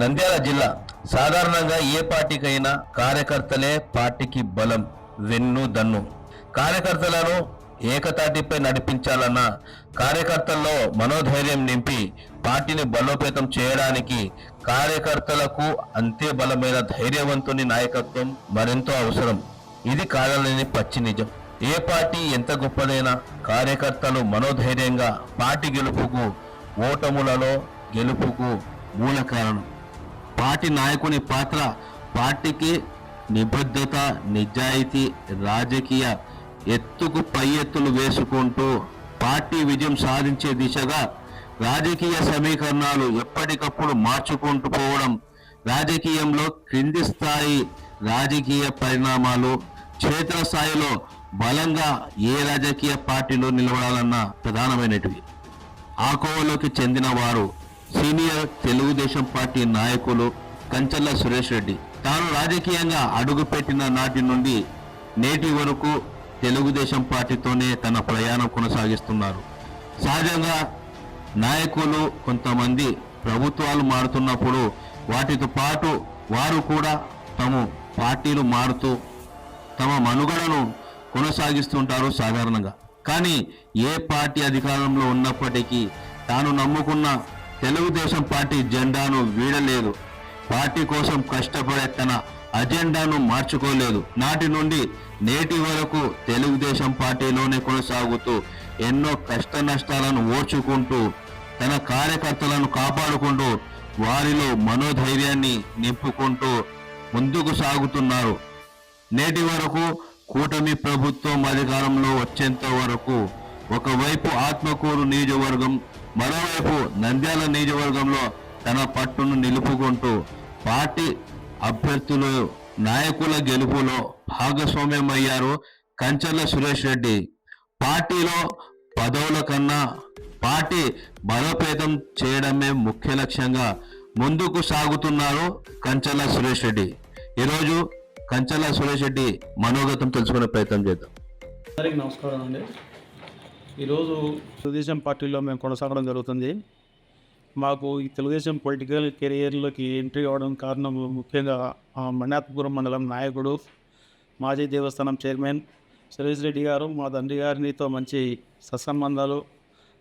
నంద్యాల జిల్లా. సాధారణంగా ఏ పార్టీకైనా కార్యకర్తలే పార్టీకి బలం వెన్ను దన్ను. కార్యకర్తలను ఏకతాటిపై నడిపించాలన్న కార్యకర్తల్లో మనోధైర్యం నింపి పార్టీని బలోపేతం చేయడానికి కార్యకర్తలకు అంతే బలమైన ధైర్యవంతుని నాయకత్వం మరెంతో అవసరం. ఇది కాదలేని పచ్చి నిజం. ఏ పార్టీ ఎంత గొప్పదైనా కార్యకర్తలు మనోధైర్యంగా పార్టీ గెలుపుకు ఓటములలో గెలుపుకు మూల కారణం పార్టీ నాయకుని పాత్ర పార్టీకి నిబద్ధత నిజాయితీ రాజకీయ ఎత్తుకు పై ఎత్తులు వేసుకుంటూ పార్టీ విజయం సాధించే దిశగా రాజకీయ సమీకరణాలు ఎప్పటికప్పుడు మార్చుకుంటూ పోవడం రాజకీయంలో క్రింది స్థాయి రాజకీయ పరిణామాలు క్షేత్రస్థాయిలో బలంగా ఏ రాజకీయ పార్టీలో నిలబడాలన్న ప్రధానమైనటివి. ఆకోవలోకి చెందిన వారు సీనియర్ తెలుగుదేశం పార్టీ నాయకులు కంచర్ల సురేష్ రెడ్డి. తాను రాజకీయంగా అడుగుపెట్టిన నాటి నుండి నేటి వరకు తెలుగుదేశం పార్టీతోనే తన ప్రయాణం కొనసాగిస్తున్నారు. సహజంగా నాయకులు కొంతమంది ప్రభుత్వాలు మారుతున్నప్పుడు వాటితో పాటు వారు కూడా తమ పార్టీలు మారుతూ తమ మనుగడను కొనసాగిస్తుంటారు సాధారణంగా. కానీ ఏ పార్టీ అధికారంలో ఉన్నప్పటికీ తాను నమ్ముకున్న తెలుగుదేశం పార్టీ జెండాను వీడలేదు. పార్టీ కోసం కష్టపడే తన అజెండాను మార్చుకోలేదు. నాటి నుండి నేటి వరకు తెలుగుదేశం పార్టీలోనే కొనసాగుతూ ఎన్నో కష్ట నష్టాలను ఓర్చుకుంటూ తన కార్యకర్తలను కాపాడుకుంటూ వారిలో మనోధైర్యాన్ని నింపుకుంటూ ముందుకు సాగుతున్నారు. నేటి వరకు కూటమి ప్రభుత్వం అధికారంలో వచ్చేంత వరకు ఒకవైపు ఆత్మకూరు నియోజకవర్గం మరోవైపు నంద్యాల నియోజకవర్గంలో తన పట్టును నిలుపుకుంటూ పార్టీ అభ్యర్థులు నాయకుల గెలుపులో భాగస్వామ్యమయ్యారు కంచర్ల సురేష్ రెడ్డి. పార్టీలో పదవుల కన్నా పార్టీ బలోపేతం చేయడమే ముఖ్య లక్ష్యంగా ముందుకు సాగుతున్నారు కంచర్ల సురేష్ రెడ్డి. ఈరోజు కంచర్ల సురేష్ రెడ్డి మనోగతం తెలుసుకునే ప్రయత్నం చేద్దాం. నమస్కారం అండి. ఈరోజు తెలుగుదేశం పార్టీలో మేము కొనసాగడం జరుగుతుంది. మాకు ఈ తెలుగుదేశం పొలిటికల్ కెరియర్లోకి ఎంట్రీ అవ్వడం కారణం ముఖ్యంగా ఆ మణాత్పురం మండలం నాయకుడు మాజీ దేవస్థానం చైర్మన్ సురేష్ రెడ్డి గారు మా తండ్రి గారినితో మంచి సత్సంబంధాలు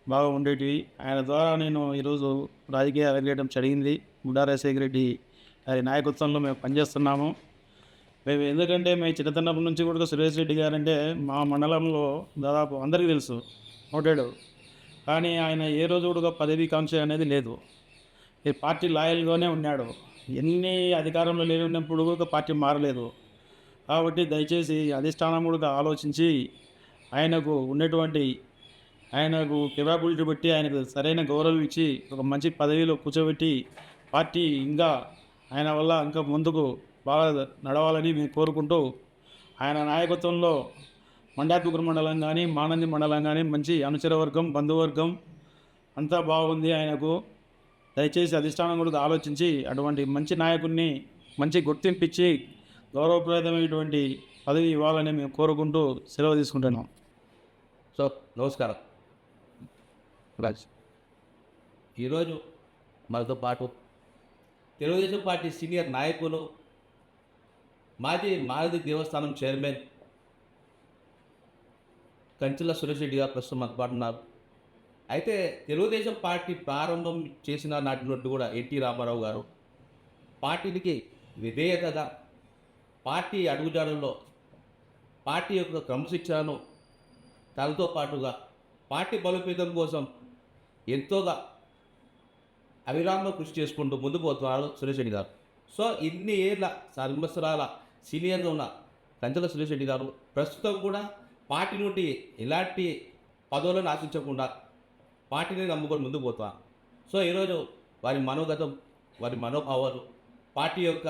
బాగా ఉండేటివి. ఆయన ద్వారా నేను ఈరోజు రాజకీయ అరగేయడం జరిగింది. ముడా రెడ్డి గారి నాయకత్వంలో మేము పనిచేస్తున్నాము. మేము ఎందుకంటే మేము చిన్నతనప్పటి నుంచి కూడా సురేష్ రెడ్డి గారు అంటే మా మండలంలో దాదాపు అందరికీ తెలుసు. నోటెడ్ కానీ ఆయన ఏ రోజు కూడా పదవీ కాంక్ష అనేది లేదు. ఈ పార్టీ లాయల్గానే ఉన్నాడు. ఎన్ని అధికారంలో లేనప్పుడు కూడా పార్టీ మారలేదు. కాబట్టి దయచేసి అధిష్టానం కూడా ఆలోచించి ఆయనకు ఉన్నటువంటి ఆయనకు కెపాబిలిటీ బట్టి ఆయనకు సరైన గౌరవం ఇచ్చి ఒక మంచి పదవిలో కూర్చోబెట్టి పార్టీ ఇంకా ఆయన వల్ల ఇంకా ముందుకు బాగా నడవాలని మేము కోరుకుంటూ ఆయన నాయకత్వంలో మండాత్మకుర మండలం కానీ మానంది మండలం కానీ మంచి అనుచరవర్గం బంధువర్గం అంతా బాగుంది ఆయనకు. దయచేసి అధిష్టానం కూడా ఆలోచించి అటువంటి మంచి నాయకుడిని మంచి గుర్తింపిచ్చి గౌరవప్రదమైనటువంటి పదవి ఇవ్వాలని మేము కోరుకుంటూ సెలవు తీసుకుంటున్నాం. సో నమస్కారం. రాజ్ ఈరోజు మనతో పాటు తెలుగుదేశం పార్టీ సీనియర్ నాయకులు మాజీ మారుతి దేవస్థానం చైర్మన్. కంచెల సురేష్ రెడ్డి గారు ప్రస్తుతం మనతో పాటు ఉన్నారు. అయితే తెలుగుదేశం పార్టీ ప్రారంభం చేసిన నాటి నుండి కూడా ఎన్టీ రామారావు గారు పార్టీకి విధేయతగా పార్టీ అడుగుజాడల్లో పార్టీ యొక్క క్రమశిక్షణను తనతో పాటుగా పార్టీ బలోపేతం కోసం ఎంతోగా అవిరామ కృషి చేసుకుంటూ ముందుకు పోతున్నారు సురేష్ రెడ్డి గారు. సో ఇన్ని ఏళ్ళ సంవత్సరాల సీనియర్గా ఉన్న కంచెల సురేష్ రెడ్డి గారు ప్రస్తుతం కూడా పార్టీ నుండి ఎలాంటి పదవులను ఆశించకుండా పార్టీని నమ్ముకొని ముందుకు పోతున్నారు సో ఈరోజు వారి మనోగతం వారి మనోభావాలు పార్టీ యొక్క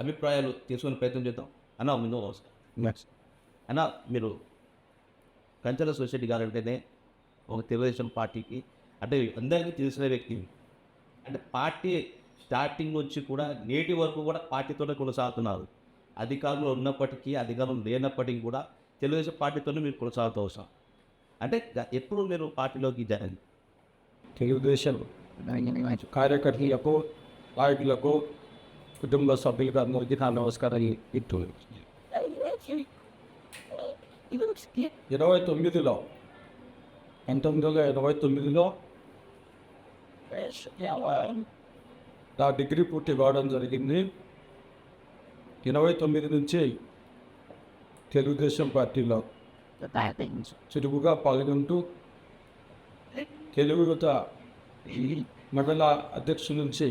అభిప్రాయాలు తీసుకునే ప్రయత్నం చేద్దాం. అన్న ముందు నమస్కారం. అన్న మీరు కంచెల సొసైటీ గారు అంటేనే ఒక తెలుగుదేశం పార్టీకి అంటే అందరికీ తెలిసిన వ్యక్తి. అంటే పార్టీ స్టార్టింగ్ నుంచి కూడా నేటి వరకు కూడా పార్టీతోనే కొనసాగుతున్నారు. అధికారంలో ఉన్నప్పటికీ అధికారం లేనప్పటికీ కూడా తెలుగుదేశం పార్టీతోనే మీరు కొనసాగుతూ అవసరం అంటే ఎప్పుడు మీరు పార్టీలోకి జాయిన్ తెలుగుదేశం కార్యకర్తలకు పార్టీలకు కుటుంబ సభ్యులకు అందరికీ నా నమస్కారాలు ఇరవై తొమ్మిదిలో పంతొమ్మిది వందల ఇరవై తొమ్మిదిలో నా డిగ్రీ పూర్తి కావడం జరిగింది. ఇరవై తొమ్మిది నుంచి తెలుగుదేశం పార్టీలో చురుకుగా పాల్గొంటూ తెలుగు యువత మండల అధ్యక్షుడి నుంచి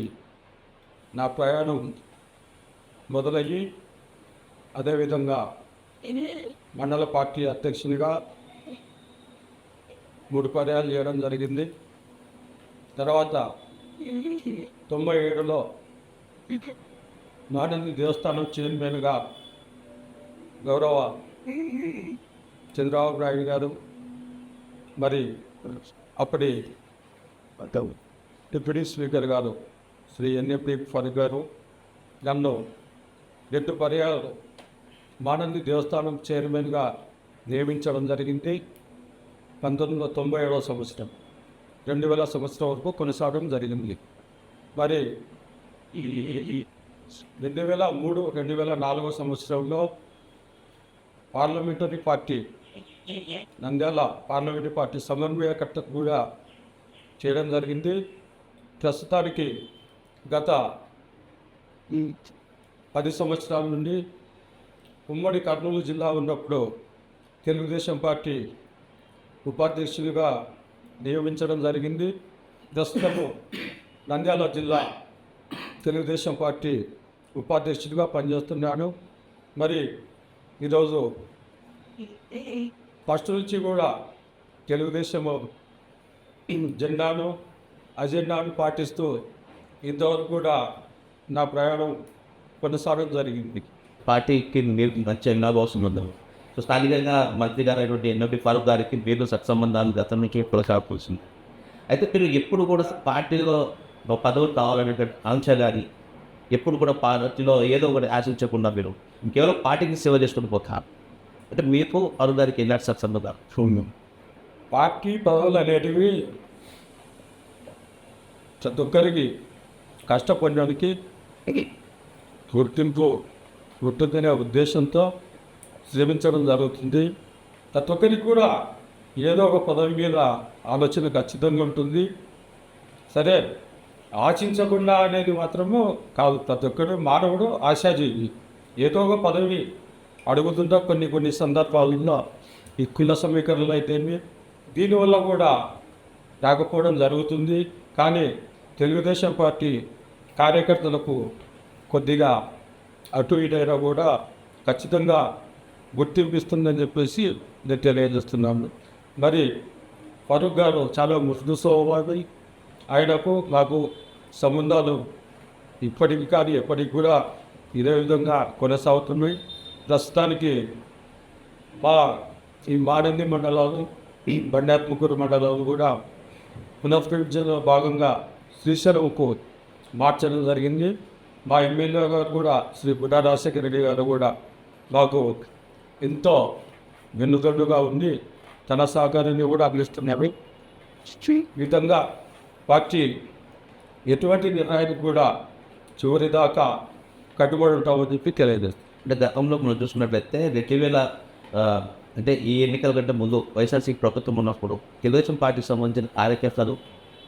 నా ప్రయాణం మొదలయ్యి అదేవిధంగా మండల పార్టీ అధ్యక్షునిగా మూడు పర్యాలు చేయడం జరిగింది. తర్వాత తొంభై ఏడులో నానంది దేవస్థానం చైర్మన్గా గౌరవ చంద్రబాబు నాయుడు గారు మరి అప్పటి డిప్యూటీ స్పీకర్ గారు శ్రీ ఎన్ఎపి ఫరూక్ గారు నన్ను రెండు పర్యాలు మానంది దేవస్థానం చైర్మన్గా నియమించడం జరిగింది. పంతొమ్మిది వందల తొంభై ఏడవ సంవత్సరం రెండు వేల సంవత్సరం వరకు కొనసాగడం జరిగింది. మరి ఈ రెండు వేల మూడు రెండు వేల నాలుగో సంవత్సరంలో parliamentary party Nandyal parliamentary party సమన్వయకర్త కూడా చేయడం జరిగింది. ప్రస్తుతానికి గత పది సంవత్సరాల నుండి ఉమ్మడి కర్నూలు జిల్లా ఉన్నప్పుడు తెలుగుదేశం పార్టీ ఉపాధ్యక్షుడిగా నియమించడం జరిగింది. ప్రస్తుతము నంద్యాల జిల్లా తెలుగుదేశం పార్టీ ఉపాధ్యక్షుడిగా పనిచేస్తున్నాను. మరి ఈరోజు ఫస్ట్ నుంచి కూడా తెలుగుదేశం జెండాను అజెండాను పాటిస్తూ ఇంతవరకు కూడా నా ప్రయాణం కొనసాగడం జరిగింది. పార్టీకి మీరు మంచి ఎన్నో అవసరం సో స్థానికంగా మంత్రి గారు అయినటువంటి ఫారూక్ గారికి మీరు సత్సంబంధాలు గతం నుంచి కొనసాగుతుంది అయితే మీరు ఎప్పుడు కూడా పార్టీలో ఒక పదవి కావాలనేటువంటి ఆంక్ష కానీ ఎప్పుడు కూడా పార్టీలో ఏదో ఒకటి ఆశించకుండా మీరు కేవలం పార్టీకి సేవ చేసుకుని పోతారు. అంటే మీకు ఫారూక్ గారికి ఎలాంటి సత్సంబంధాలు పార్టీ పదవులు అనేటివి ప్రతి ఒక్కరికి కష్టపడడానికి గుర్తింపు ఉంటుందనే ఉద్దేశంతో శ్రమించడం జరుగుతుంది. ప్రతి ఒక్కరికి కూడా ఏదో ఒక పదవి మీద ఆలోచన ఖచ్చితంగా ఉంటుంది. సరే ఆశించకుండా అనేది మాత్రము కాదు. ప్రతి ఒక్కరు మానవుడు ఆశాజీవి. ఏదో ఒక పదవి అడుగుతుంటా కొన్ని కొన్ని సందర్భాలలో ఈ కుల సమీకరణలు అయితేమి దీనివల్ల కూడా రాకపోవడం జరుగుతుంది. కానీ తెలుగుదేశం పార్టీ కార్యకర్తలకు కొద్దిగా అటు ఇటైనా కూడా ఖచ్చితంగా గుర్తింపు ఇస్తుందని చెప్పేసి నేను తెలియజేస్తున్నాను. మరి ఫరూక్ గారు చాలా మృదు ఆయనకు నాకు సంబంధాలు ఇప్పటికి కానీ ఎప్పటికి కూడా ఇదే విధంగా కొనసాగుతున్నాయి. ప్రస్తుతానికి మా ఈ మానంది మండలాలు ఈ బండాత్మకూరు మండలాలు కూడా పునఃప్రవించడంలో భాగంగా శ్రీశైలంకు మార్చడం జరిగింది. మా ఎమ్మెల్యే గారు కూడా శ్రీ బుడ్డా రాజశేఖర రెడ్డి గారు కూడా మాకు ఎంతో వెన్నుదన్నుగా ఉంది తన సహకారాన్ని కూడా అందిస్తున్నాయి విధంగా పార్టీ ఎటువంటి నిర్ణయానికి కూడా చివరి దాకా కట్టుబడి ఉంటామని చెప్పి తెలియజేస్తుంది. అంటే గతంలో మనం చూసుకున్నట్లయితే రెండు వేల అంటే ఈ ఎన్నికల కంటే ముందు వైఎస్ఆర్సీపీ ప్రభుత్వం ఉన్నప్పుడు తెలుగుదేశం పార్టీకి సంబంధించిన కార్యకర్తలు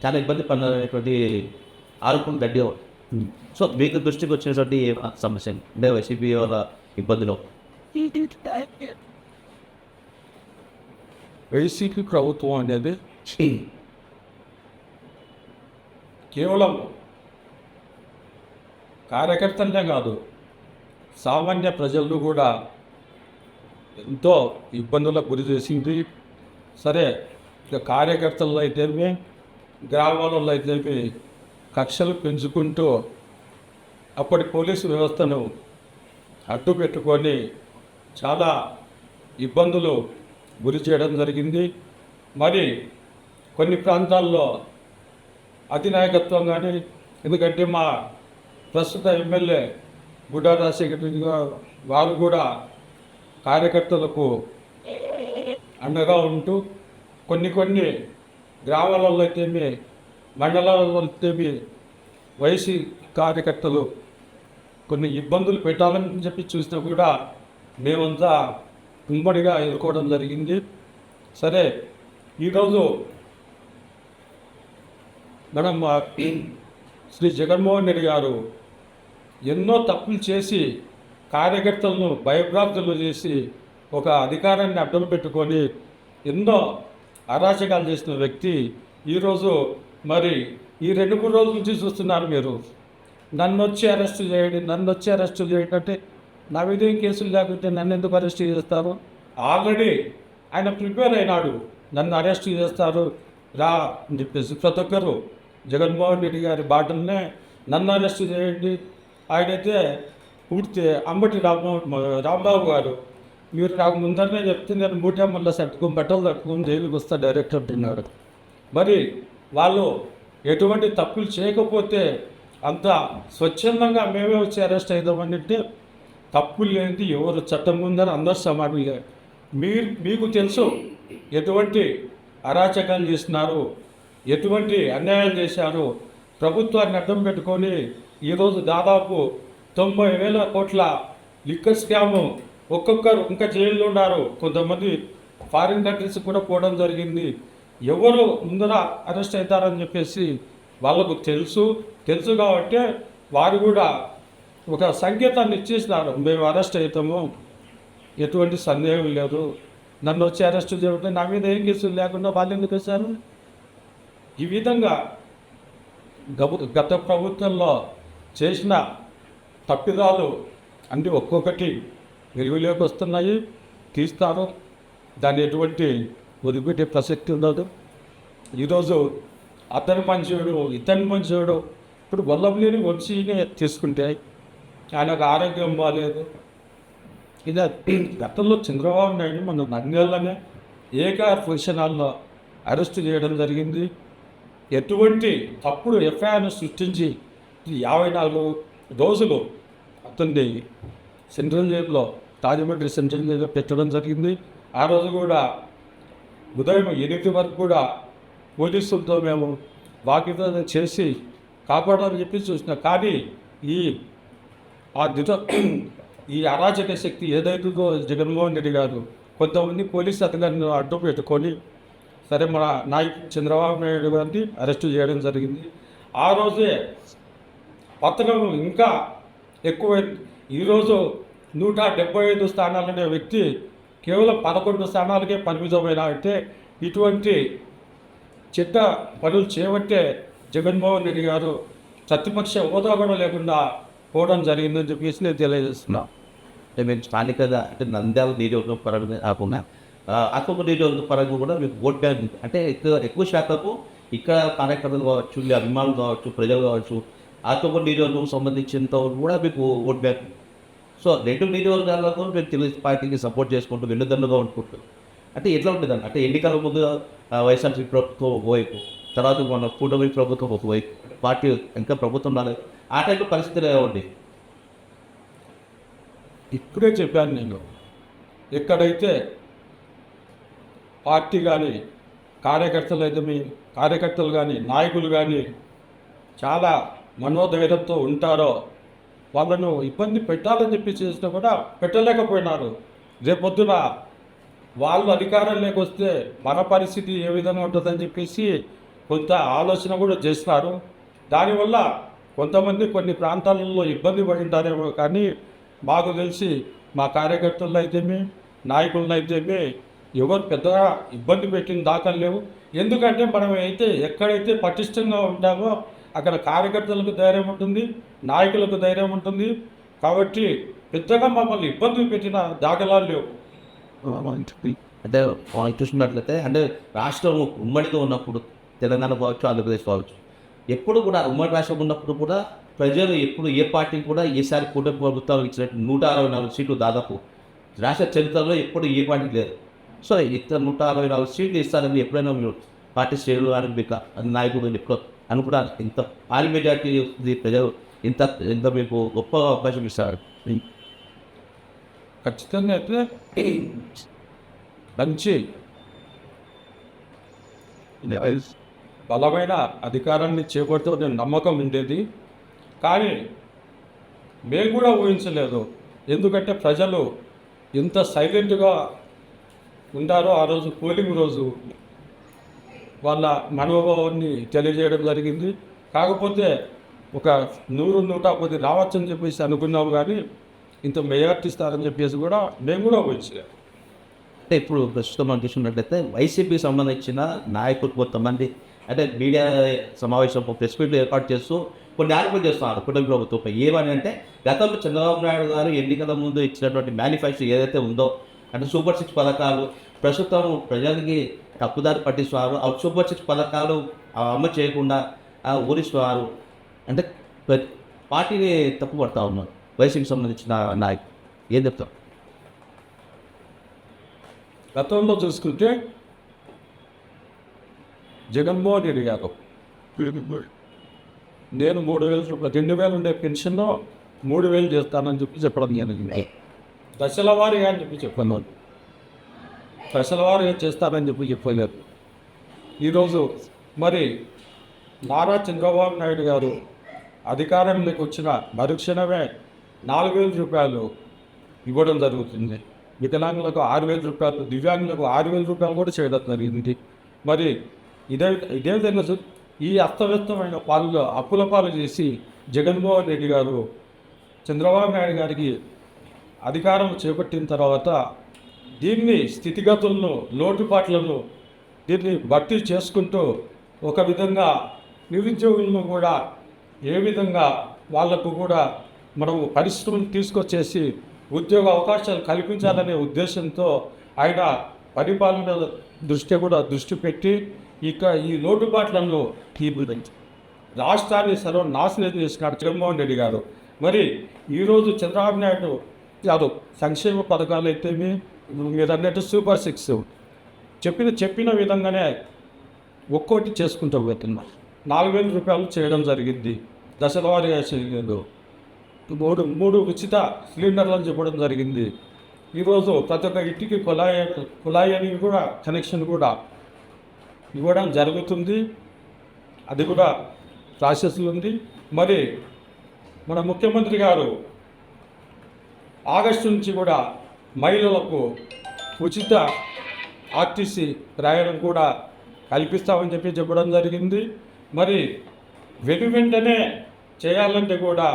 చాలా ఇబ్బంది పడినటువంటి ఆరోపణలు గడ్డి సో మీకు దృష్టికి వచ్చినటువంటి సమస్య? అంటే వైసీపీ వాళ్ళ ఇబ్బందులు? వైసీపీ ప్రభుత్వం అనేది కేవలం కార్యకర్తలనే కాదు సామాన్య ప్రజలను కూడా ఎంతో ఇబ్బందులకు గురి చేసింది. సరే ఇక కార్యకర్తలు అయితేమి గ్రామాలలో అయితేమి కక్షలు పెంచుకుంటూ అప్పటి పోలీసు వ్యవస్థను అడ్డు పెట్టుకొని చాలా ఇబ్బందులు గురి చేయడం జరిగింది. మరి కొన్ని ప్రాంతాల్లో అధినాయకత్వం కానీ ఎందుకంటే మా ప్రస్తుత ఎమ్మెల్యే గుడ్డా రాజశేఖర వారు కూడా కార్యకర్తలకు అండగా ఉంటూ కొన్ని కొన్ని గ్రామాలలో అయితేమి మండలాలలో అయితేమి వైసీ కార్యకర్తలు కొన్ని ఇబ్బందులు పెట్టాలని చెప్పి చూసినా కూడా మేమంతా ఉమ్మడిగా ఎదుర్కోవడం జరిగింది. సరే ఈరోజు మేడం శ్రీ జగన్మోహన్ రెడ్డి గారు ఎన్నో తప్పులు చేసి కార్యకర్తలను భయభ్రాంతులు చేసి ఒక అధికారాన్ని అడ్డం పెట్టుకొని ఎన్నో అరాచకాలు చేసిన వ్యక్తి ఈరోజు మరి ఈ రెండు మూడు రోజుల నుంచి చూస్తున్నారు మీరు. నన్ను వచ్చి అరెస్ట్ చేయండి నన్ను వచ్చి అరెస్ట్ చేయండి అంటే నా మీద కేసులు లేకుంటే నన్ను ఎందుకు అరెస్ట్ చేస్తారు? ఆల్రెడీ ఆయన ప్రిపేర్ అయినాడు. నన్ను అరెస్ట్ చేస్తారు. రా అని చెప్పేసి ప్రతి ఒక్కరు జగన్మోహన్ రెడ్డి గారి బాటలనే నన్ను అరెస్ట్ చేయండి. ఆయనైతే పూర్తి అంబటి రాంబాబు రాంబాబు గారు మీరు నాకు ముందరనే చెప్తే నేను మూటే మళ్ళీ సట్టుకుని బట్టలు తట్టుకుని జైలుకి వస్తా డైరెక్ట్ అంటున్నారు. మరి వాళ్ళు ఎటువంటి తప్పులు చేయకపోతే అంత స్వచ్ఛందంగా మేమే వచ్చి అరెస్ట్ అవుదామని అంటే తప్పులు లేనిది ఎవరు చట్టం ముందర అందరు సమానంగా మీరు మీకు తెలుసు ఎటువంటి అరాచకాలు చేస్తున్నారు. ఎటువంటి అన్యాయం చేశారు ప్రభుత్వాన్ని అడ్డం పెట్టుకొని ఈరోజు దాదాపు తొంభై వేల కోట్ల లిక్కర్ స్కామ్ ఒక్కొక్కరు ఇంకా జైల్లో ఉన్నారు. కొంతమంది ఫారిన్ కంట్రీస్ కూడా పోవడం జరిగింది. ఎవరు ముందర అరెస్ట్ అవుతారని చెప్పేసి వాళ్ళకు తెలుసు. తెలుసు కాబట్టి వారు కూడా ఒక సంకేతాన్ని ఇచ్చేసినారు. మేము అరెస్ట్ అవుతాము. ఎటువంటి సందేహం లేదు. నన్ను వచ్చి అరెస్ట్ చేయడం నా మీద ఏం కేసులు లేకుండా వాళ్ళు ఎందుకు వచ్చారు? ఈ విధంగా గత ప్రభుత్వంలో చేసిన తప్పిదాలు అంటే ఒక్కొక్కటి వెలుగులోకి వస్తున్నాయి తీస్తారు. దాన్ని ఎటువంటి వదిలిపెట్టే ప్రసక్తి ఉండదు. ఈరోజు అతని పనిచేయడు ఇతని పనిచేయడు ఇప్పుడు వల్లభలేని వంశీనే తీసుకుంటే ఆయనకు ఆరోగ్యం బాగాలేదు ఇలా గతంలో చంద్రబాబు నాయుడు మన నంద్యాలనే ఏక పొజిషనాల్లో అరెస్ట్ చేయడం జరిగింది. ఎటువంటి తప్పుడు ఎఫ్ఐఆర్ను సృష్టించి యాభై నాలుగు రోజులు అతన్ని సెంట్రల్ జైల్లో రాజమండ్రి సెంట్రల్ జైల్లో పెట్టడం జరిగింది. ఆ రోజు కూడా ఉదయం ఎనిమిది వరకు కూడా పోలీసులతో మేము వాకిదాన చేసి కాపాడాలని చెప్పి చూసిన. కానీ ఈ ఆ దిత ఈ అరాచక శక్తి ఏదైతుందో జగన్మోహన్ రెడ్డి గారు కొంతమంది పోలీస్ అధికారులను అడ్డు పెట్టుకొని సరే మన నాయక్ చంద్రబాబు నాయుడు గారిని అరెస్ట్ చేయడం జరిగింది. ఆ రోజే పతనం ఇంకా ఎక్కువ ఈరోజు నూట డెబ్బై ఐదు స్థానాలనే వ్యక్తి కేవలం పదకొండు స్థానాలకే పరిమితమైన అంటే ఇటువంటి చెడ్డ పనులు చేయబట్టే జగన్మోహన్ రెడ్డి గారు ప్రతిపక్ష హోదా కూడా లేకుండా పోవడం జరిగిందని చెప్పేసి నేను తెలియజేస్తున్నా. అంటే మేము స్థానికంగా అంటే నంద్యాల నియోజకవర్గం కాకుండా అక్కొక నియోజకవర్గం పరంగా కూడా మీకు ఓట్ బ్యాంక్ అంటే ఎక్కువ ఎక్కువ శాతము ఇక్కడ కార్యకర్తలు కావచ్చు అభిమానులు కావచ్చు ప్రజలు కావచ్చు అక్కొక నియోజకవర్గం సంబంధించినంత కూడా మీకు ఓట్ బ్యాంక్ సో రెండు నియోజకవర్గాలకు మీరు తెలుగు పార్టీకి సపోర్ట్ చేసుకుంటూ వెన్నుదన్నుగా ఉంటుకుంటారు అంటే ఎట్లా ఉంటుంది అంటే ఎన్నికల ముందు వైఎస్ఆర్సీపీ ప్రభుత్వం ఒకవైపు తర్వాత మన కూటమి ప్రభుత్వం ఒకవైపు పార్టీ ఇంకా ప్రభుత్వం రాలేదు. ఆ టైపు పరిస్థితులు ఏమండి ఇప్పుడే చెప్పాను నేను. ఎక్కడైతే పార్టీ కానీ కార్యకర్తలు అయితే మీ కార్యకర్తలు కానీ నాయకులు కానీ చాలా మనోధైర్యంతో ఉంటారో వాళ్ళను ఇబ్బంది పెట్టాలని చెప్పి చేసినా కూడా పెట్టలేకపోయినారు. రేపొద్దున వాళ్ళు అధికారంలోకి వస్తే మన పరిస్థితి ఏ విధంగా ఉంటుందని చెప్పేసి కొంత ఆలోచన కూడా చేస్తారు దానివల్ల కొంతమంది కొన్ని ప్రాంతాలలో ఇబ్బంది పడింటారేమో కానీ మాకు తెలిసి మా కార్యకర్తలను అయితేమి నాయకులను అయితేమి ఎవరు పెద్దగా ఇబ్బంది పెట్టిన దాఖలు లేవు. ఎందుకంటే మనం అయితే ఎక్కడైతే పటిష్టంగా ఉంటామో అక్కడ కార్యకర్తలకు ధైర్యం ఉంటుంది నాయకులకు ధైర్యం ఉంటుంది. కాబట్టి పెద్దగా మమ్మల్ని ఇబ్బంది పెట్టిన దాఖలాలు లేవు. అంటే చూసినట్లయితే అంటే రాష్ట్రం ఉమ్మడిగా ఉన్నప్పుడు తెలంగాణ కావచ్చు ఆంధ్రప్రదేశ్ కావచ్చు ఎప్పుడు కూడా ఉమ్మడి రాష్ట్రం ఉన్నప్పుడు కూడా ప్రజలు ఎప్పుడు ఏ పార్టీకి కూడా ఈసారి కూటమి ప్రభుత్వాలు ఇచ్చినట్టు నూట అరవై నాలుగు సీట్లు దాదాపు రాష్ట్ర చరిత్రలో ఎప్పుడు ఏ పార్టీ లేదు. సో ఇతర నూట అరవై నాలుగు సీట్లు ఇస్తారని ఎప్పుడైనా మీరు పార్టీ శ్రేణులు కానీ మీకు నాయకుడు ఎప్పుడు అనుకున్నారు ఇంత భారీ మెజార్టీ ప్రజలు ఇంత ఇంత మీకు గొప్ప అవకాశం ఇస్తారు. ఖచ్చితంగా అయితే మంచి బలమైన అధికారాన్ని చేపడుతూ నేను నమ్మకం ఉండేది. కానీ మేము కూడా ఊహించలేదు. ఎందుకంటే ప్రజలు ఇంత సైలెంట్గా ఉంటారో ఆ రోజు పోలింగ్ రోజు వాళ్ళ మనోభావాన్ని తెలియజేయడం జరిగింది. కాకపోతే ఒక నూరు నూట పది రావచ్చని చెప్పేసి అనుకున్నాము కానీ ఇంత మెజార్టీ ఇస్తారని చెప్పేసి కూడా మేము కూడా వచ్చాం అంటే ఇప్పుడు ప్రస్తుతం మనం చూసినట్లయితే వైసీపీకి సంబంధించిన నాయకులు కొంతమంది అంటే మీడియా సమావేశం ప్రెస్ మీట్లు ఏర్పాటు చేస్తూ కొన్ని ఆరోపణలు చేస్తున్నారు కుటుంబ ప్రభుత్వంపై. ఏమని అంటే గతంలో చంద్రబాబు నాయుడు గారు ఎన్నికల ముందు ఇచ్చినటువంటి మేనిఫెస్టో ఏదైతే ఉందో అంటే సూపర్ సిక్స్ పథకాలు ప్రస్తుతం ప్రజలకి తప్పుదారి పట్టిస్తున్నారు. ఆ సూపర్ సిక్స్ పథకాలు ఆ అమలు చేయకుండా ఆ ఊరిస్తున్నారు. అంటే పార్టీని తప్పుపడతా ఉన్నారు. వైసీపీకి సంబంధించిన నాయకులు. ఏం చెప్తారు గతంలో చూసుకుంటే జగన్మోహన్ రెడ్డి గారు నేను మూడు వేలు రెండు వేలు ఉండే పెన్షన్లో మూడు వేలు చేస్తానని చెప్పి చెప్పడం జరిగింది. దశల వారీగా అని చెప్పి చెప్పాను దశల వారీగా చేస్తారని చెప్పి చెప్పలేదు. ఈరోజు మరి నారా చంద్రబాబు నాయుడు గారు అధికారంలోకి వచ్చిన మరుక్షణమే నాలుగు వేల రూపాయలు ఇవ్వడం జరుగుతుంది. వికలాంగులకు ఆరు వేల రూపాయలు దివ్యాంగులకు ఆరు వేల రూపాయలు కూడా చేయడం జరిగింది. మరి ఇదే ఇదే విధంగా ఈ అస్తవ్యస్తమైన పాలలో అప్పుల పాలు చేసి జగన్మోహన్ రెడ్డి గారు చంద్రబాబు నాయుడు గారికి అధికారం చేపట్టిన తర్వాత దీన్ని స్థితిగతులను లోటుపాట్లను దీన్ని భర్తీ చేసుకుంటూ ఒక విధంగా నిరుద్యోగులను కూడా ఏ విధంగా వాళ్ళకు కూడా మనము పరిశ్రమను తీసుకొచ్చేసి ఉద్యోగ అవకాశాలు కల్పించాలనే ఉద్దేశంతో ఆయన పరిపాలన దృష్టి కూడా దృష్టి పెట్టి ఇక ఈ లోటుపాట్లను ఈ రాష్ట్రాన్ని సర్వనాశనం చేసినాడు జగన్మోహన్ రెడ్డి గారు. మరి ఈరోజు చంద్రబాబు నాయుడు కాదు సంక్షేమ పథకాలు అయితే మీరు అన్నట్టు సూపర్ సిక్స్ చెప్పిన చెప్పిన విధంగానే ఒక్కోటి చేసుకుంటూ పోతున్నారు నాలుగు వేల రూపాయలు చేయడం జరిగింది. దశలవారీగా చేయలేదు మూడు మూడు ఉచిత సిలిండర్లను చెప్పడం జరిగింది. ఈరోజు ప్రతి ఒక్క ఇంటికి కుళాయి కుళాయి అని కూడా కనెక్షన్ కూడా ఇవ్వడం జరుగుతుంది. అది కూడా ప్రాసెస్లు ఉంది. మరి మన ముఖ్యమంత్రి గారు ఆగస్టు నుంచి కూడా మహిళలకు ఉచిత ఆర్టీసీ ప్రయాణం కూడా కల్పిస్తామని చెప్పి చెప్పడం జరిగింది. మరి వెను వెంటనే చేయాలంటే కూడా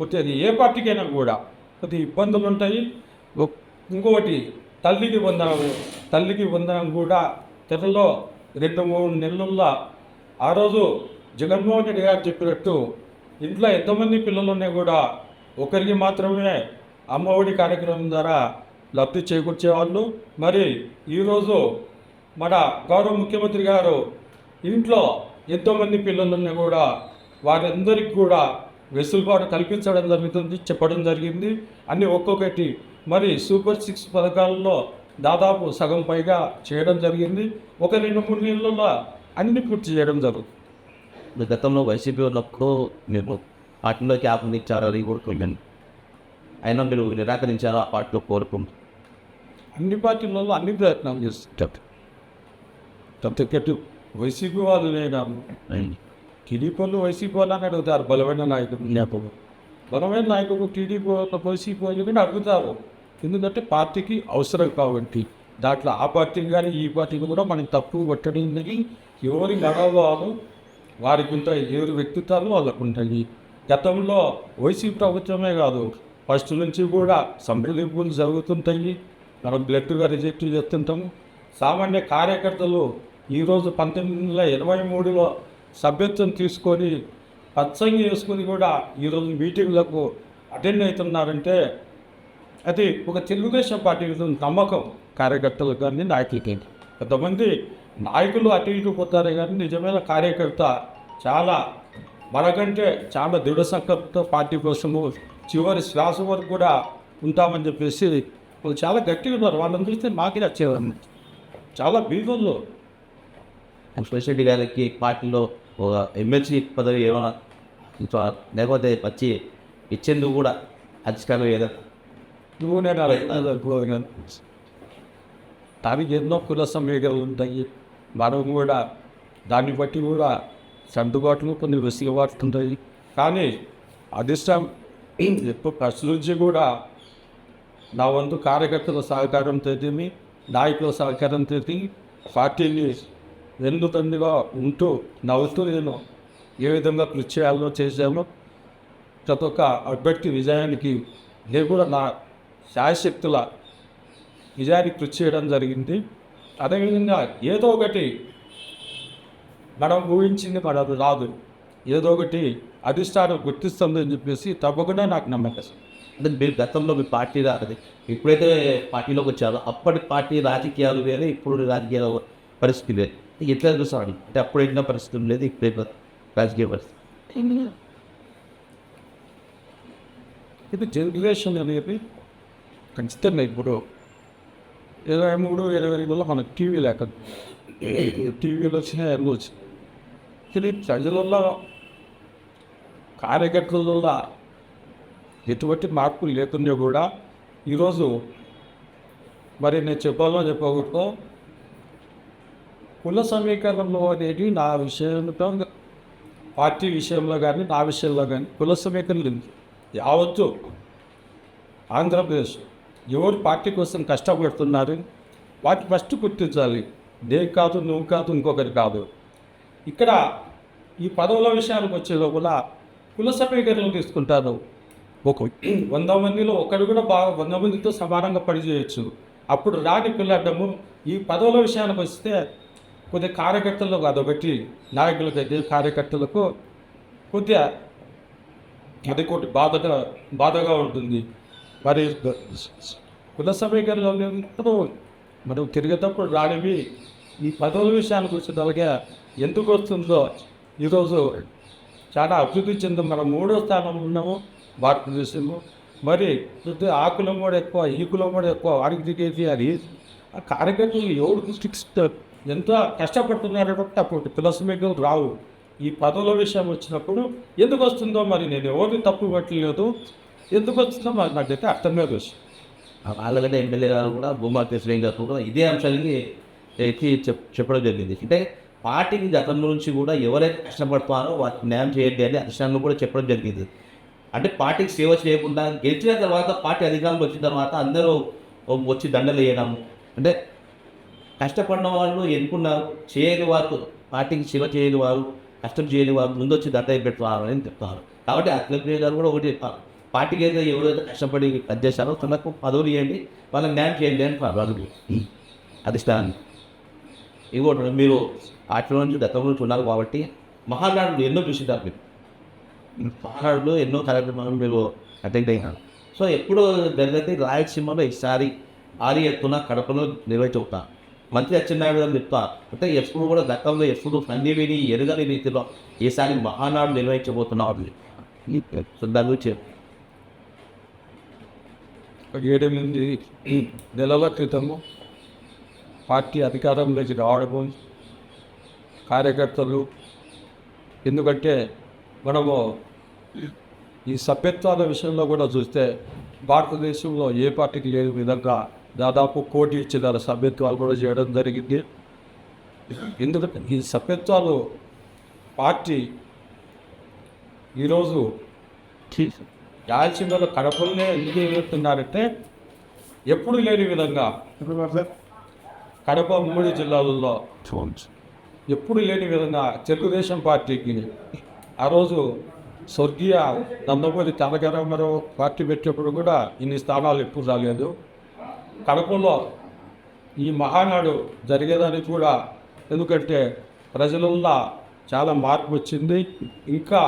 కొద్దిగా ఏ పార్టీకైనా కూడా కొద్ది ఇబ్బందులు ఉంటాయి. ఇంకొకటి తల్లికి వందనం తల్లికి వందనం కూడా తెరలో రెండు మూడు నెలల్లో ఆ రోజు జగన్మోహన్ రెడ్డి గారు చెప్పినట్టు ఇంట్లో ఎంతమంది పిల్లలు ఉన్నా కూడా ఒకరికి మాత్రమే అమ్మఒడి కార్యక్రమం ద్వారా లబ్ధి చేకూర్చేవాళ్ళు. మరి ఈరోజు మన గౌరవ ముఖ్యమంత్రి గారు ఇంట్లో ఎంతోమంది పిల్లలున్నా కూడా వారందరికీ కూడా వెసులుబాటు కల్పించడం జరుగుతుంది చెప్పడం జరిగింది. అన్ని ఒక్కొక్కటి మరి సూపర్ సిక్స్ పథకాలలో దాదాపు సగం పైగా చేయడం జరిగింది. ఒక రెండు మూడు నెలల్లో అన్ని పూర్తి చేయడం జరుగుతుంది. గతంలో వైసీపీ ఉన్నప్పుడు మీరు పార్టీలోకి ఆహ్వానించారని కోరుకున్నాను అయినా మీరు నిరాకరించారు ఆ పార్టీలో కోరుకుంటారు అన్ని పార్టీలలో అన్ని ప్రయత్నాలు చేస్తుంటారు తప్పకెట్టు వైసీపీ వాళ్ళు లేదా టీడీపీ వాళ్ళు వైసీపీ వాళ్ళు అని అడుగుతారు బలమైన నాయకుడు బలమైన నాయకుడు టీడీపీ వాళ్ళు వైసీపీ వాళ్ళు కూడా అడుగుతారు. ఎందుకంటే పార్టీకి అవసరం కాబట్టి. దాంట్లో ఆ పార్టీని కానీ ఈ పార్టీని కూడా మనం తప్పు జరిగి ఎవరి మనోభావాలు వారికి ఉంటాయి ఎవరి వ్యక్తిత్వాలు వాళ్ళకు ఉంటాయి. గతంలో వైసీపీ ప్రభుత్వమే కాదు ఫస్ట్ నుంచి కూడా సంప్రదింపులు జరుగుతుంటాయి. మనం బ్లడ్గా రిజెక్ట్ చేస్తుంటాము. సామాన్య కార్యకర్తలు ఈరోజు పంతొమ్మిది వందల ఇరవై మూడులో సభ్యత్వం తీసుకొని పచ్చంగి వేసుకొని కూడా ఈరోజు మీటింగ్లకు అటెండ్ అవుతున్నారంటే అది ఒక తెలుగుదేశం పార్టీ మీద నమ్మకం. కార్యకర్తలు కానీ నాయకులకి కొంతమంది నాయకులు అటు ఇటు పోతారే కానీ నిజమైన కార్యకర్త చాలా మనకంటే చాలా దృఢ సంకల్పంతో పార్టీ కోసము చివరి శ్వాస వరకు కూడా ఉంటామని చెప్పేసి వాళ్ళు చాలా గట్టిగా ఉన్నారు. వాళ్ళని చూస్తే మాకే వచ్చేవాడిని చాలా బీగోళ్ళు రెడ్డి గారికి పార్టీలో ఒక ఎమ్మెల్సీ పదవి ఏమైనా లేకపోతే వచ్చి ఇచ్చేందుకు కూడా అధిష్టానం ఏదో నువ్వు నేను దానికి ఎన్నో కుల సమీకలు ఉంటాయి. మనం కూడా దాన్ని బట్టి కూడా సర్దుబాట్లు కొన్ని వెసులుబాట్లు ఉంటాయి కానీ అధిష్టం ఎప్పుడు ఫస్ట్ నుంచి కూడా నా వంతు కార్యకర్తల సహకారం సహకారంతో నాయకుల సహకారం సహకారంతో పార్టీని రెండు తండ్రిగా ఉంటూ నవ్వుతూ నేను ఏ విధంగా కృషి చేయాలో చేశానో ప్రతి ఒక్క అభ్యర్థి విజయానికి నేను కూడా నా శాయశక్తుల విజయానికి కృషి చేయడం జరిగింది. అదేవిధంగా ఏదో ఒకటి మనం ఊహించింది మనకు రాదు. ఏదో ఒకటి అధిష్టానం అని చెప్పేసి తప్పకుండా నాకు నమ్మకం అంటే మీరు గతంలో మీ పార్టీ రాదు ఎప్పుడైతే పార్టీలోకి వచ్చారో అప్పటి పార్టీ రాజకీయాలు వేరే ఇప్పుడు రాజకీయాల పరిస్థితి లేదు ఎట్లా చూస్తాను అంటే అప్పుడు ఎన్నో పరిస్థితులు లేదు ఇప్పుడు రాజకీయ పరిస్థితి. ఇది జనరేషన్ అనేది ఖచ్చితంగా ఇప్పుడు ఇరవై మూడు ఇరవై ఐదులో మనకు టీవీ లేక టీవీలో వచ్చిన ఎరువు వచ్చింది ప్రజలలో కార్యకర్తలలో ఎటువంటి మార్పులు లేకుండా కూడా ఈరోజు మరి నేను చెప్పాలో చెప్పకూడదు? కుల సమీకరణలో అనేది నా విషయంలో పార్టీ విషయంలో కానీ నా విషయంలో కానీ కుల సమీకరణ యావత్తు ఆంధ్రప్రదేశ్ ఎవరు పార్టీ కోసం కష్టపడుతున్నారు? వాటి ఫస్ట్ గుర్తించాలి. నేను కాదు నువ్వు కాదు ఇంకొకటి కాదు. ఇక్కడ ఈ పదవుల విషయానికి వచ్చే లోపల కుల సమీకరణలు తీసుకుంటారు. ఒక వంద మందిలో ఒకరు కూడా బాగా వంద మందితో సమానంగా పనిచేయచ్చు అప్పుడు రాని పిల్లడము ఈ పదవుల విషయానికి వస్తే కొద్ది కార్యకర్తలకు అదొకటి నాయకులకు అయితే కార్యకర్తలకు కొద్దిగా అది కొద్ది బాధగా బాధగా ఉంటుంది. మరి కుల సమీకరణలు మనం తిరిగేటప్పుడు రానివి ఈ పదవుల విషయానికి వచ్చిన ఎందుకు వస్తుందో ఈరోజు చాలా అభివృద్ధి చెంది. మనం మూడో స్థానంలో ఉన్నాము భారతదేశంలో. మరి ఆ కులం కూడా ఎక్కువ ఈ కులం కూడా ఎక్కువ వారికి దిగేది అది. ఆ కార్యకర్తలు ఎవరు డిస్ట్రిక్ట్స్ ఎంతో కష్టపడుతున్నారు కాబట్టి అప్పుడు పిలసమేకలు రావు. ఈ పదవుల విషయం వచ్చినప్పుడు ఎందుకు వస్తుందో మరి నేను ఎవరిని తప్పు పట్టలేదు. ఎందుకు వస్తుందో మరి నాకైతే అర్థం కాదు విషయం వాళ్ళకంటే ఎమ్మెల్యే గారు కూడా భూమా కృష్ణ గారు కూడా ఇదే అంశానికి ఎత్తి చెప్ చెప్పడం జరిగింది. అంటే పార్టీకి గతం నుంచి కూడా ఎవరైతే కష్టపడతారో వారికి న్యాయం చేయండి అని అధిష్టానంలో కూడా చెప్పడం జరిగింది. అంటే పార్టీకి సేవ చేయకుండా గెలిచిన తర్వాత పార్టీ అధికారంలో వచ్చిన తర్వాత అందరూ వచ్చి దండలు వేయడం అంటే కష్టపడిన వాళ్ళు ఎన్నుకున్నారు? చేయని వారు పార్టీకి సేవ చేయని వారు కష్టం చేయని వారు ముందు వచ్చి దండ పెడుతున్నారు అని చెప్తారు. కాబట్టి అఖిలప్రియ గారు కూడా ఒకటి చెప్పారు. పార్టీకి అయితే ఎవరైతే కష్టపడి పనిచేశారో తనకు పదవులు ఇవ్వండి వాళ్ళకి న్యాయం చేయండి అని అధిష్టానం. ఇంకోటి మీరు పార్టీలో నుంచి గతంలో నుంచి ఉన్నారు కాబట్టి మహానాడులు ఎన్నో చూసింటారు మీరు. మహానాడులో ఎన్నో కార్యక్రమాలు మీరు అటెండ్ అయ్యారు సో ఎప్పుడు జరిగితే రాయలసీమలో ఈసారి ఆరి ఎత్తున కడపలో నిర్వహించుకుంటా మంత్రి అచ్చెన్నాయుడు గారు చెప్తా అంటే ఎప్పుడు కూడా గతంలో ఎప్పుడు సందీవిని ఎరగని రీతిలో ఈసారి మహానాడు నిర్వహించబోతున్నారు సో దాని గురించి ఏడెనిమిది నెలల క్రితము పార్టీ అధికారంలోకి రావడము కార్యకర్తలు. ఎందుకంటే మనము ఈ సభ్యత్వాల విషయంలో కూడా చూస్తే భారతదేశంలో ఏ పార్టీకి లేని విధంగా దాదాపు కోటి ఇచ్చిన సభ్యత్వాలు కూడా చేయడం జరిగింది. ఎందుకంటే ఈ సభ్యత్వాలు పార్టీ ఈరోజు రాయలసీమలో కడపలనే ఎందుకు ఎదుగుతున్నారంటే ఎప్పుడు లేని విధంగా కడప ఉమ్మడి జిల్లాలలో ఎప్పుడు లేని విధంగా తెలుగుదేశం పార్టీకి ఆ రోజు స్వర్గీయ నందమూరి తారక రామారావు పార్టీ పెట్టినప్పుడు కూడా ఇన్ని స్థానాలు ఎప్పుడు రాలేదు. కడపలో ఈ మహానాడు జరిగేదానికి కూడా ఎందుకంటే ప్రజలలో చాలా మార్పు వచ్చింది. ఇంకా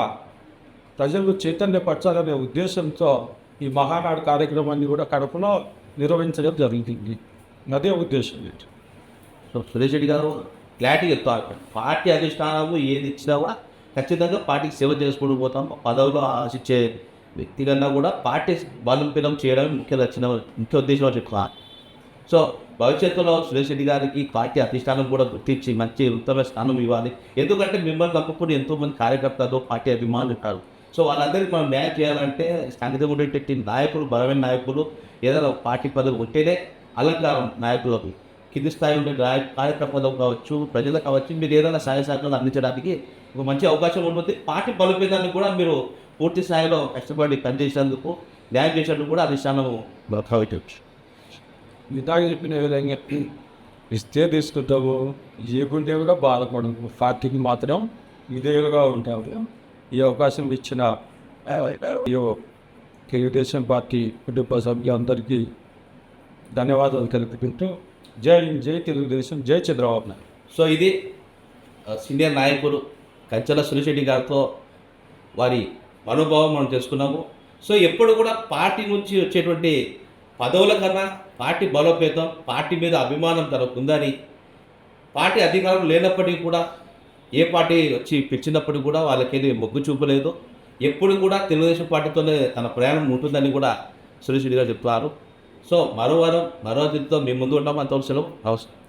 ప్రజలు చైతన్యపరచాలనే ఉద్దేశంతో ఈ మహానాడు కార్యక్రమాన్ని కూడా కడపలో నిర్వహించడం జరిగింది. అదే ఉద్దేశం. సో సురేష్ రెడ్డి గారు క్లారిటీ చెప్తారు. పార్టీ అధిష్టానము ఏది ఇచ్చినావా ఖచ్చితంగా పార్టీకి సేవ చేసుకుంటూ పోతాం. పదవులు ఆశించే వ్యక్తి కన్నా కూడా పార్టీ బలోపేతం చేయడం ముఖ్య లక్షణ ముఖ్య ఉద్దేశం చెప్తున్నారు. సో భవిష్యత్తులో సురేష్ రెడ్డి గారికి పార్టీ అధిష్టానం కూడా గుర్తించి మంచి ఉత్తమ స్థానం ఇవ్వాలి. ఎందుకంటే మిమ్మల్ని తప్పకుండా ఎంతోమంది కార్యకర్తలు పార్టీ అభిమానులు ఉంటారు. సో వాళ్ళందరికీ మనం న్యాయం చేయాలంటే స్థానికంగా ఉండేటట్టు నాయకులు బలమైన నాయకులు ఏదైనా పార్టీ పదవి ఉంటేనే అలంకారం నాయకులకు. కింది స్థాయి ఉండే నాయ కావచ్చు ప్రజలకు కావచ్చు మీరు ఏదైనా సహాయ సహకారాలు అందించడానికి ఒక మంచి అవకాశం ఉంటుంది. పార్టీ బలోపేతానికి కూడా మీరు పూర్తి స్థాయిలో కష్టపడి పనిచేసేందుకు న్యాయం చేసేందుకు కూడా అధిష్టానం ఇందాక చెప్పిన విధంగా ఇస్తే తీసుకుంటాము ఇవ్వకుంటే కూడా బాధపడము. పార్టీకి మాత్రం ఇదేగా ఉంటాము. ఈ అవకాశం ఇచ్చిన తెలుగుదేశం పార్టీ కుటుంబ సభ్యులందరికీ ధన్యవాదాలు తెలుపుకుంటూ జై జై తెలుగుదేశం జై చంద్రబాబు నాయుడు. సో ఇది సీనియర్ నాయకుడు కంచెల సునిశెట్టి గారితో వారి మనోభావం మనం తెలుసుకున్నాము. సో ఎప్పుడు కూడా పార్టీ నుంచి వచ్చేటువంటి పదవుల కన్నా పార్టీ బలోపేతం పార్టీ మీద అభిమానం తనకుందని పార్టీ అధికారం లేనప్పటికీ కూడా ఏ పార్టీ వచ్చి పిలిచినప్పటికీ కూడా వాళ్ళకేది మొగ్గు చూపలేదు. ఎప్పుడు కూడా తెలుగుదేశం పార్టీతోనే తన ప్రయాణం ఉంటుందని కూడా సురేష్ రెడ్డి గారు చెప్తున్నారు. సో మరో వారం మరో అతిథితో మీ ముందు ఉంటాం అంత సెలవు. అవసరం